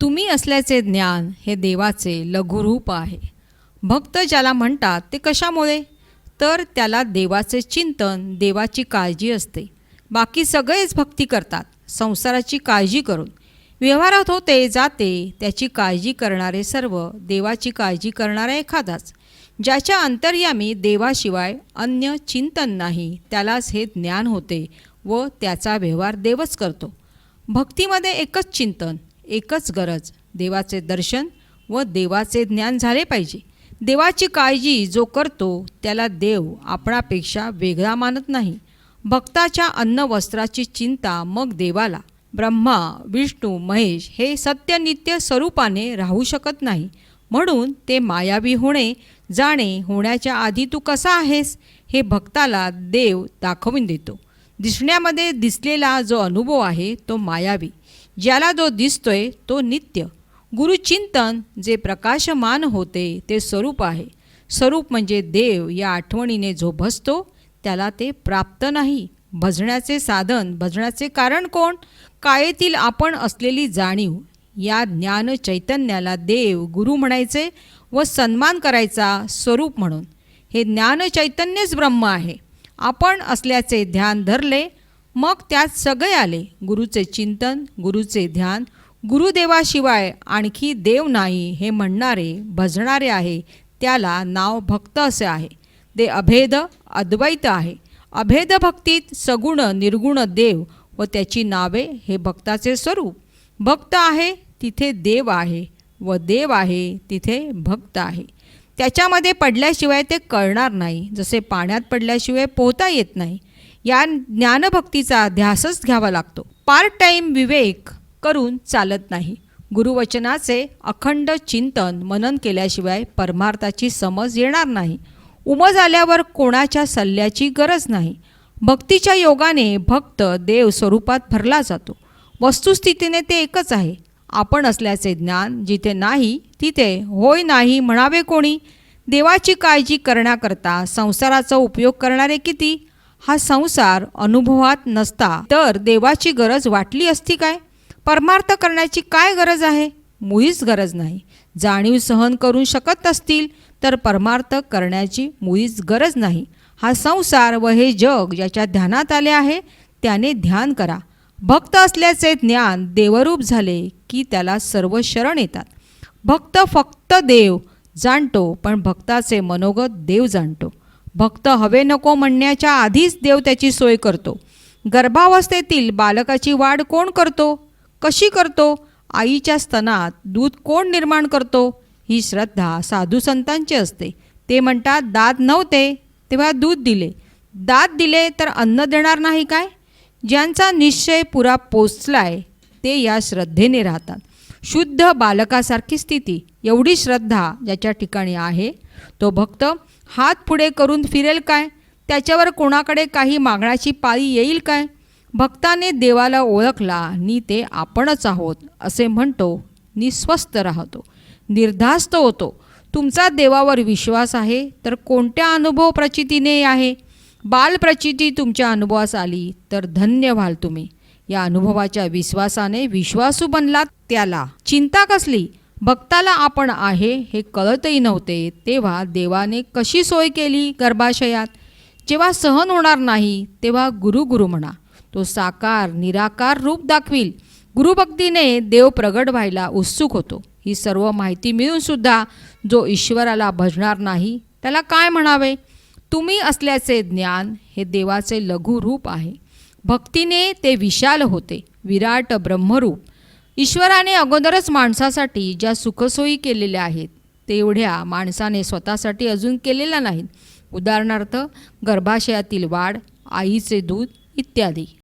तुम्ही असल्याचे ज्ञान हे देवाचे लघुरूप आहे. भक्त ज्याला म्हणतात ते कशामुळे? तर त्याला देवाचे चिंतन देवाची काळजी असते. बाकी सगळेच भक्ती करतात संसाराची काळजी करून. व्यवहारात होते जाते त्याची काळजी करणारे सर्व देवाची काळजी करणारा एखादाच. ज्याच्या अंतर्यामी देवाशिवाय अन्य चिंतन नाही त्यालाच हे ज्ञान होते व त्याचा व्यवहार देवच करतो. भक्तीमध्ये एकच चिंतन एकच गरज देवाचे दर्शन व देवाचे ज्ञान झाले पाहिजे. देवाची काळजी जो करतो त्याला देव आपणापेक्षा वेगळा मानत नाही. भक्ताच्या अन्न वस्त्राची चिंता मग देवाला. ब्रह्मा विष्णू महेश हे सत्यनित्य स्वरूपाने राहू शकत नाही. म्हणून ते मायावी होणे जाणे होण्याच्या आधी तू कसा आहेस हे भक्ताला देव दाखवून देतो. दिसण्यामध्ये दिसलेला जो अनुभव आहे तो मायावी. ज्याला जो दिसतोय तो नित्य. गुरुचिंतन जे प्रकाशमान होते ते स्वरूप आहे. स्वरूप म्हणजे देव या आठवणीने जो भजतो त्याला ते प्राप्त नाही. भजण्याचे साधन भजण्याचे कारण कोण? कायेतील आपण असलेली जाणीव. या ज्ञान चैतन्याला देव गुरु म्हणायचे व सन्मान करायचा स्वरूप म्हणून. हे ज्ञान चैतन्यच ब्रह्म आहे. आपण असल्याचे ध्यान धरले मग त्यात सगळे आले. गुरुचे चिंतन गुरुचे ध्यान गुरुदेवाशिवाय आणखी देव नाही हे म्हणणारे भजणारे आहे त्याला नाव भक्त असे आहे. ते अभेद अद्वैत आहे. अभेद भक्तीत सगुण निर्गुण देव व त्याची नावे हे भक्ताचे स्वरूप. भक्त आहे तिथे देव आहे व देव आहे तिथे भक्त आहे. त्याच्यामध्ये पडल्याशिवाय ते कळणार नाही. जसे पाण्यात पडल्याशिवाय पोहता येत नाही. या ज्ञानभक्तीचा ध्यासच घ्यावा लागतो. पार्ट टाईम विवेक करून चालत नाही. गुरुवचनाचे अखंड चिंतन मनन केल्याशिवाय परमार्थाची समज येणार नाही. उमज आल्यावर कोणाच्या सल्ल्याची गरज नाही. भक्तीच्या योगाने भक्त देव स्वरूपात भरला जातो. वस्तुस्थितीने ते एकच आहे. आपण असल्याचे ज्ञान जिथे नाही तिथे होय नाही म्हणावे कोणी? देवाची काळजी करण्याकरता संसाराचा उपयोग करणारे किती? हा संसार अनुभवात नसता. तर देवाची गरज वाटली असती काय? परमार्थ करण्याची काय गरज आहे? मुळीच गरज नाही. जाणीव सहन करू शकत असतील तर परमार्थ करण्याची मुळीच गरज नाही. हा संसार व हे जग ज्याच्या ध्यानात आले आहे त्याने ध्यान करा. भक्त असल्याचे ज्ञान देवरूप झाले की त्याला सर्व शरण येतात. भक्त फक्त देव जाणतो पण भक्ताचे मनोगत देव जाणतो. भक्त हवे नको म्हणण्याच्या आधीच देव त्याची सोय करतो. गर्भावस्थेतील बालकाची वाढ कोण करतो? कशी करतो? आईच्या स्तनात दूध कोण निर्माण करतो? ही श्रद्धा साधू संतांची असते. ते म्हणतात दात नव्हते तेव्हा दूध दिले. दात दिले तर अन्न देणार नाही काय? ज्यांचा निश्चय पुरा पोचलाय ते या श्रद्धेने राहतात. शुद्ध बालकासारखी स्थिती एवढी श्रद्धा ज्याच्या ठिकाणी आहे. तो भक्त हात पुढे करून फिरेल काय? त्याच्यावर कोणाकडे काही मागण्याची पाळी येईल काय? भक्ताने देवाला ओळखला नी ते आपणच आहोत असे म्हणतो. निस्वस्थ राहतो. निर्धास्त होतो. तुमचा देवावर विश्वास आहे तर कोणत्या अनुभव प्रचितीने आहे? बालप्रचिती तुमच्या अनुभवास आली तर धन्य व्हाल तुम्ही. या अनुभवाच्या विश्वासाने विश्वासू बनला त्याला. चिंता कसली? भक्ताला आपण आहे हे कळतही नव्हते. तेव्हा देवाने कशी सोय केली गर्भाशयात? जेव्हा सहन होणार नाही तेव्हा गुरु गुरु म्हणा. तो साकार निराकार रूप दाखवील. गुरुभक्तीने देव प्रगट व्हायला उत्सुक होतो. ही सर्व माहिती मिळूनसुद्धा जो ईश्वराला भजणार नाही त्याला काय म्हणावे? तुम्ही असल्याचे ज्ञान हे देवाचे लघु रूप आहे. भक्तीने ते विशाल होते विराट ब्रह्मरूप. ईश्वराने अगोदरच माणसासाठी ज्या सुखसोयी केलेल्या आहेत तेवढ्या माणसाने स्वतःसाठी अजून केलेल्या नाहीत. उदाहरणार्थ गर्भाशयातील वाढ आईचे दूध इत्यादी.